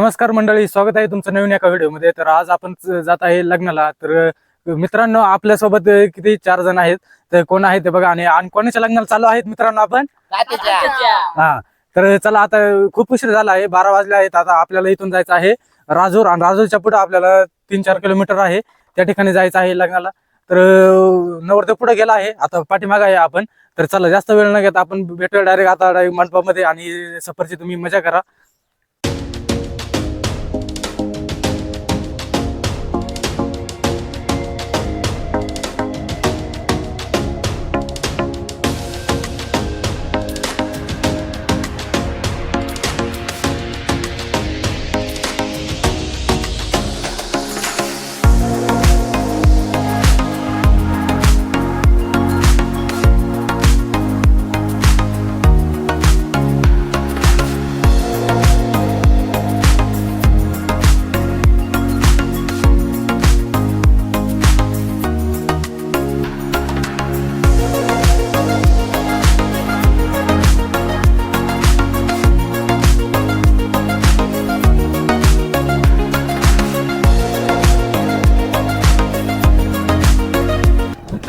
नमस्कार मंडळी स्वागत आहे तुमचं नवीन एका व्हिडिओमध्ये. तर आज आपण जात आहे लग्नाला. तर मित्रांनो आपल्यासोबत किती चार जण आहेत. तर कोण आहे ते बघा आणि कोणाच्या लग्नाला चालू आहेत मित्रांनो आपण? हा. तर चला आता खूप उशीर झाला आहे बारा वाजले आहेत. आता आपल्याला इथून जायचं आहे राजूर आणि राजूरच्या पुढे आपल्याला तीन चार किलोमीटर आहे. त्या ठिकाणी जायचं आहे लग्नाला. तर नवरदेव पुढे गेला आहे. आता पाठीमाग आहे आपण. तर चला जास्त वेळ न घेता आपण भेटूया डायरेक्ट आता मंडपामध्ये आणि सफरची तुम्ही मजा करा.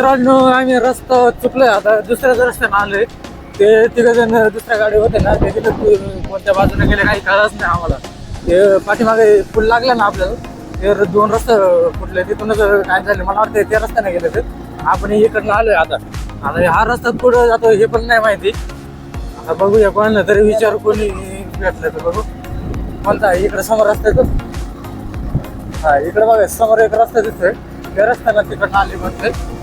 मित्रांनो आम्ही रस्ता चुकलोय. आता दुसऱ्याच रस्त्यानं आलोय ते तिघ जण दुसऱ्या गाडी होते ना ते तिथं कोणत्या बाजूने गेले काही कळलंच नाही आम्हाला. ते पाठीमागे पूल लागला ना आपल्याला ते दोन रस्ते फुटले तिथूनच काय झाले मला वाटतं त्या रस्त्याने गेले ते. आपण इकडनं आलोय आता. आता हा रस्ता पुढे जातो हे पण नाही माहिती. आता बघूया कोणाला तरी विचार कोणी भेटलं तर बघू. कोणता इकडे समोर रस्ता येतो हा इकडे बघा समोर एक रस्ता दिसतोय. त्या रस्त्याला तिकडनं आली म्हणते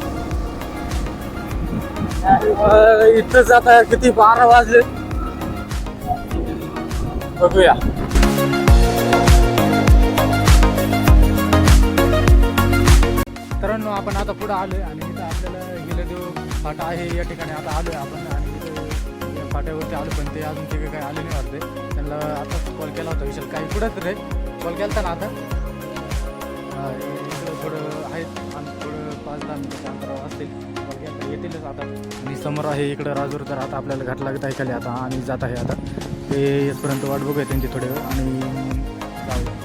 इथंच आता किती? बारा वाजले. बघूया. मित्रांनो आपण आता पुढे आलोय आणि इथं आपल्याला गेलेदेव फाटा आहे. या ठिकाणी आता आलोय आपण आणि इथं या फाट्यावरती आलो पण ते अजून तिथे काही आले नाही वाटते. त्यांना आता कॉल केला होता विशाल. काही कुठं रे कॉल केला ना आता? थोडं आहेत आणि थोडं पाच दहा मिनिटाच्या अंतरावर असतील येतीलच आता. आणि समोर आहे इकडं राजूर तर आता आपल्याला घाट लागत आहे खाली आता. आणि जात आहे आता. ते येतपर्यंत वाट बघूया त्यांची थोडे वेळ. आणि जाऊया.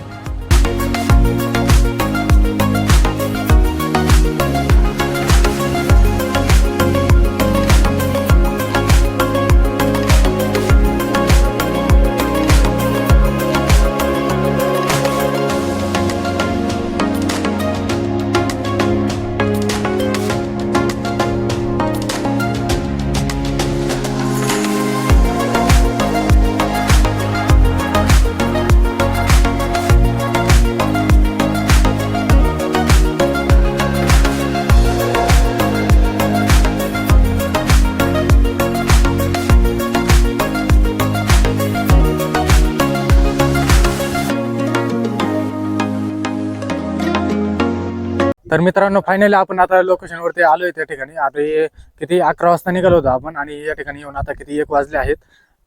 तर मित्रांनो फायनली आपण आता लोकेशनवरती आलोय त्या ठिकाणी. आता हे किती अकरा वाजता निघालो होतो आपण आणि या ठिकाणी येऊन आता किती एक वाजले आहेत.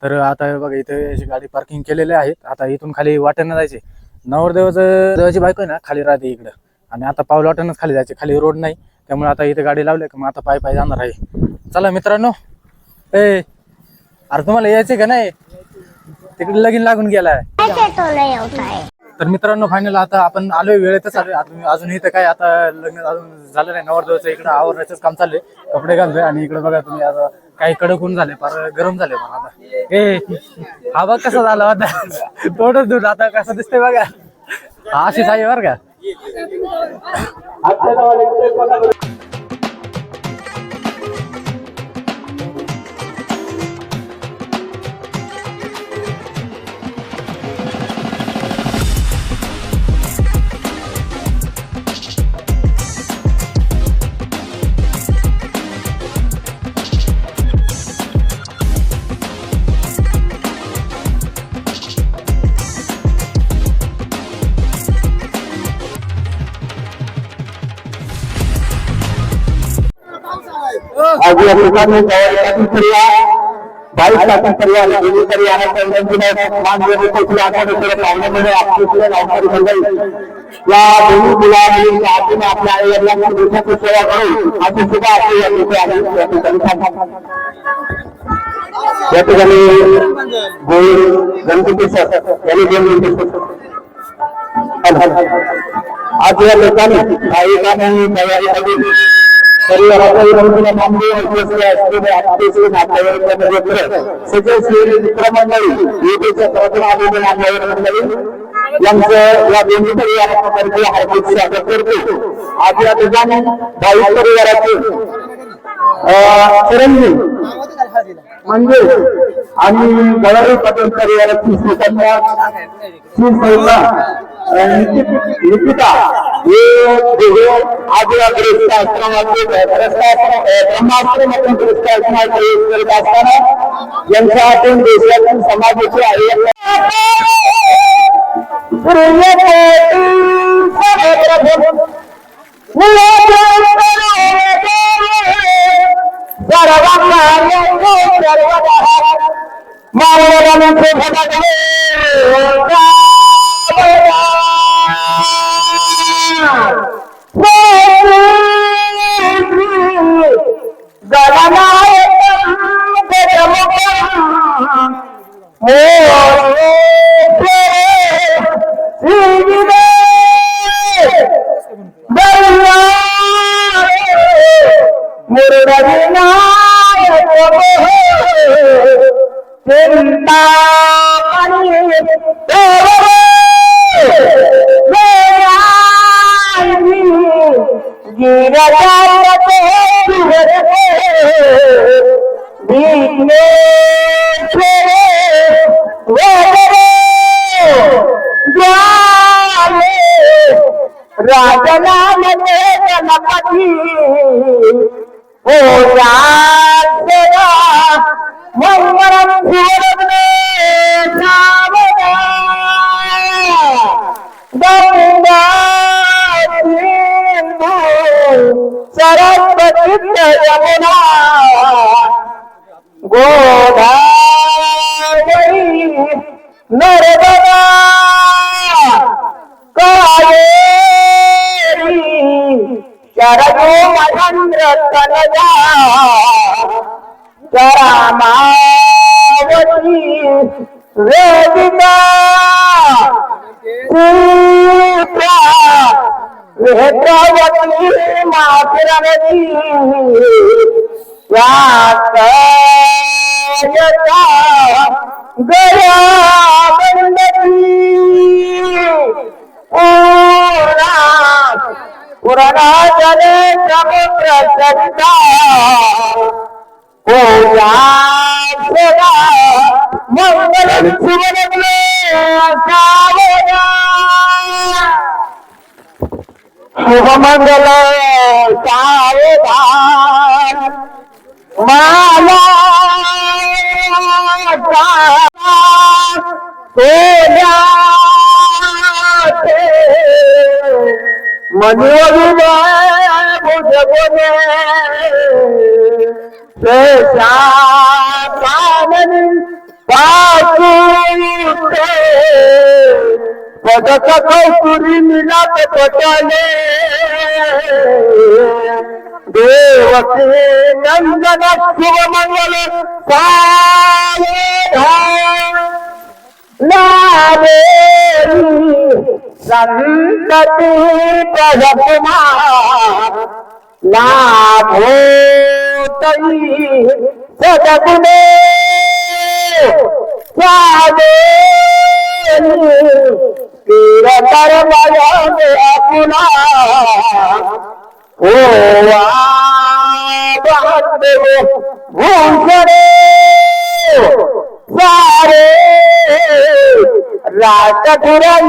तर आता बघा इथे अशी गाडी पार्किंग केलेली आहेत. आता इथून खाली वाटेनं जायचे. नवरदेवाचं देवाची बायको आहे ना खाली राहते इकडं. आणि आता पाऊल वाटेनच खाली जायचे. खाली रोड नाही. त्यामुळे आता इथे गाडी लावली का मग आता पाय पाय जाणार आहे. चला मित्रांनो. ए अरे तुम्हाला यायचे का नाही? तिकडे लगीन लागून गेलाय. तर मित्रांनो फायनल आता आपण आलोय वेळेतच आलोय. अजूनही अजून इथं काय आता लग्न अजून झालं नाही. नवरदेवाचं इकडं आवरण्याचंच काम चाललंय. कपडे घालतोय आणि इकडे बघा तुम्ही आता काही कडक होऊन झाले फार गरम झाले पण आता. ए हा बघ कसा झाला आता थोडं दूर आता कसं दिसतंय बघा. हा अशीच आहे बरं का? આજે અમેરિકાની તૈયારી નથી કર્યા बाईस लाख परिवार लेने पर यहाँ पर मान जो है कुछ लाख रुपये पाने में आपको पूरा नौकरी मिल गई। या दोनों बुला मिली आपके में आप आए अगला को दूसरा को सेवा करो। आज सुबह आपके यहाँ पे आने की आपकी संख्या या तो, तो जाने गोल गणपति सर, यानी गोल गणपति सर। आज यह लोकानी भाई का नहीं तैयारी करेगी यांचं या दोन्ही परिवारातर्फे हार्दिक स्वागत करतो. आज या ठिकाणी भाई परिवाराचे चिरंजीव म्हणजे आणि गौरव पटेल परिवाराची सुकन्या सुसंस्था निकिता हे दोघे आज या ग्रस्त आश्रमाचे आश्रमात प्रवेश करत असताना यांच्या हातून देशातील समाजाचे आहे. মাওলানা राजनामध्ये गणपती हो राजरा ও যারা মঙ্গলম ভুবনে যাবনা গঙ্গা সরস্বতী যমুনা। গোদাবরী वेद्रावती मातरवती यातयता गया बंदती जले ओ मंगल सुवर्ण सावरा शुभ मंगल सावधान माला मनिवरी बुझ बोले शेषाननी पासूते पदक कौतुरी मिलात पटले देवके नंदन शुभ मंगल सावधान लावेरी संतति प्रजकुमार लाभोतई सदगुणे. পীরতার বাজাবে আপনা। ও বাহাদেব ভুল করে সারে। রাত ঘুরাই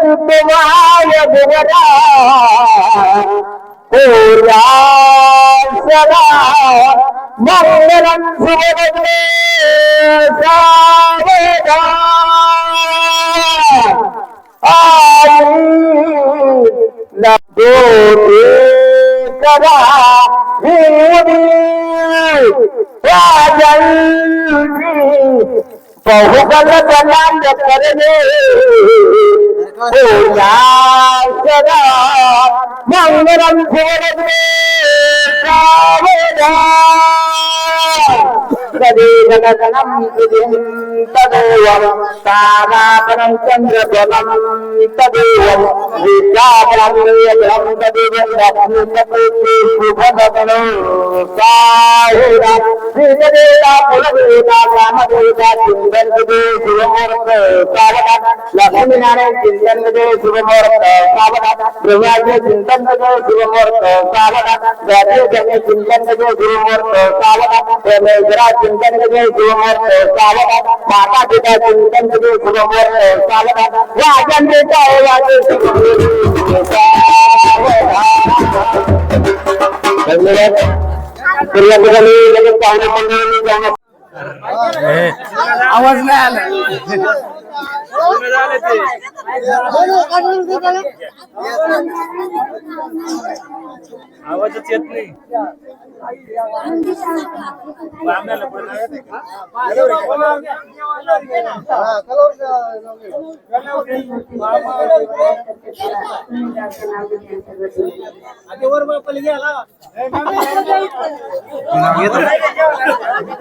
तुमवाय गुवरा होया सदा मंगलम सुभद्रे सावधा आई लगो करा हिंदी राजन बहुगल जनांग करणे होया सदा मंगलम सुभद्रे सावधा तदेवगगनं గదేగణం తదేవం తారాపరం చంద్రబలం తదేవం విద్యాపరం తదేవం శుభగణం సాయురా శ్రీదేవా పులదేవా కామదేవా చిందన్వదే శుభమూర్త సావన లక్ష్మీనారాయణ చిందన్వదే శుభమూర్త సావన బ్రహ్మాజ చిందన్వదే सावधा व्यासजन्य चिन्तनविदे शुभमुहूर्त सावधा परमेश्वरा चिन्तनविदे शुभमुहूर्त सावधा माता पिता चिन्तनविदे शुभमुहूर्त सावधा राजन देता है राजे प्रिय ठिकाणी लगेच पाहुणे मंडळी जाण्यास ए, आवाज नाही आला. आवाजच येत नाही.